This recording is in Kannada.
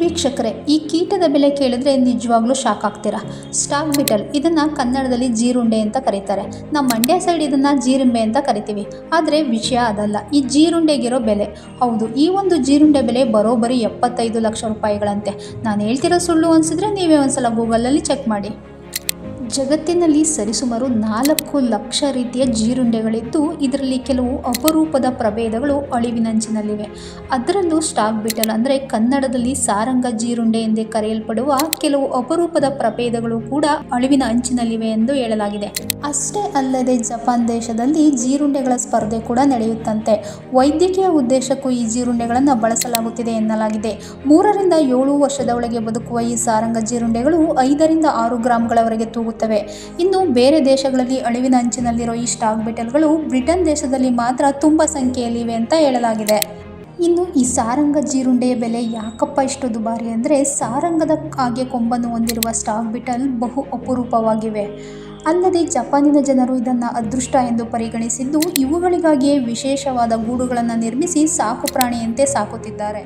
ವೀಕ್ಷಕರೇ, ಈ ಕೀಟದ ಬೆಲೆ ಕೇಳಿದ್ರೆ ನಿಜವಾಗ್ಲೂ ಶಾಕ್ ಆಗ್ತೀರಾ? ಸ್ಟಾಕ್ ಬಿಟಲ್ ಇದನ್ನು ಕನ್ನಡದಲ್ಲಿ ಜೀರುಂಡೆ ಅಂತ ಕರೀತಾರೆ. ನಮ್ಮ ಮಂಡ್ಯ ಸೈಡ್ ಇದನ್ನು ಜೀರುಂಬೆ ಅಂತ ಕರಿತೀವಿ. ಆದರೆ ವಿಷಯ ಅದಲ್ಲ, ಈ ಜೀರುಂಡೆಗಿರೋ ಬೆಲೆ. ಹೌದು, ಈ ಒಂದು ಜೀರುಂಡೆ ಬೆಲೆ ಬರೋಬ್ಬರಿ ಎಪ್ಪತ್ತೈದು ಲಕ್ಷ ರೂಪಾಯಿಗಳಂತೆ. ನಾನು ಹೇಳ್ತಿರೋ ಸುಳ್ಳು ಅನ್ಸಿದ್ರೆ ನೀವೇ ಒಂದ್ಸಲ ಗೂಗಲಲ್ಲಿ ಚೆಕ್ ಮಾಡಿ. ಜಗತ್ತಿನಲ್ಲಿ ಸರಿಸುಮಾರು ನಾಲ್ಕು ಲಕ್ಷ ರೀತಿಯ ಜೀರುಂಡೆಗಳಿದ್ದು, ಇದರಲ್ಲಿ ಕೆಲವು ಅಪರೂಪದ ಪ್ರಭೇದಗಳು ಅಳಿವಿನಂಚಿನಲ್ಲಿವೆ ಅದರಲ್ಲೂ ಸ್ಟಾಕ್ ಬಿಟಲ್ ಅಂದರೆ ಕನ್ನಡದಲ್ಲಿ ಸಾರಂಗ ಜೀರುಂಡೆ ಎಂದೇ ಕರೆಯಲ್ಪಡುವ ಕೆಲವು ಅಪರೂಪದ ಪ್ರಭೇದಗಳು ಕೂಡ ಅಳಿವಿನ ಅಂಚಿನಲ್ಲಿವೆ ಎಂದು ಹೇಳಲಾಗಿದೆ. ಅಷ್ಟೇ ಅಲ್ಲದೆ ಜಪಾನ್ ದೇಶದಲ್ಲಿ ಜೀರುಂಡೆಗಳ ಸ್ಪರ್ಧೆ ಕೂಡ ನಡೆಯುತ್ತಂತೆ. ವೈದ್ಯಕೀಯ ಉದ್ದೇಶಕ್ಕೂ ಈ ಜೀರುಂಡೆಗಳನ್ನು ಬಳಸಲಾಗುತ್ತಿದೆ ಎನ್ನಲಾಗಿದೆ. ಮೂರರಿಂದ ಏಳು ವರ್ಷದ ಒಳಗೆ ಬದುಕುವ ಈ ಸಾರಂಗ ಜೀರುಂಡೆಗಳು ಐದರಿಂದ ಆರು ಗ್ರಾಮ್ಗಳವರೆಗೆ ತೂಗುತ್ತವೆ. ಇನ್ನು ಬೇರೆ ದೇಶಗಳಲ್ಲಿ ಅಳಿವಿನ ಅಂಚಿನಲ್ಲಿರೋ ಈ ಸ್ಟಾಕ್ ಬೆಟಲ್ಗಳು ಬ್ರಿಟನ್ ದೇಶದಲ್ಲಿ ಮಾತ್ರ ತುಂಬ ಸಂಖ್ಯೆಯಲ್ಲಿವೆ ಅಂತ ಹೇಳಲಾಗಿದೆ. ಇನ್ನು ಈ ಸಾರಂಗ ಜೀರುಂಡೆಯ ಬೆಲೆ ಯಾಕಪ್ಪ ಇಷ್ಟು ದುಬಾರಿ ಅಂದರೆ ಸಾರಂಗದ ಹಾಗೆ ಕೊಂಬನ್ನು ಹೊಂದಿರುವ ಸ್ಟಾಕ್ ಬಿಟಲ್ ಬಹು ಅಪರೂಪವಾಗಿವೆ. ಅಲ್ಲದೆ ಜಪಾನಿನ ಜನರು ಇದನ್ನು ಅದೃಷ್ಟ ಎಂದು ಪರಿಗಣಿಸಿದ್ದು ಇವುಗಳಿಗಾಗಿಯೇ ವಿಶೇಷವಾದ ಗೂಡುಗಳನ್ನು ನಿರ್ಮಿಸಿ ಸಾಕು ಪ್ರಾಣಿಯಂತೆ ಸಾಕುತ್ತಿದ್ದಾರೆ.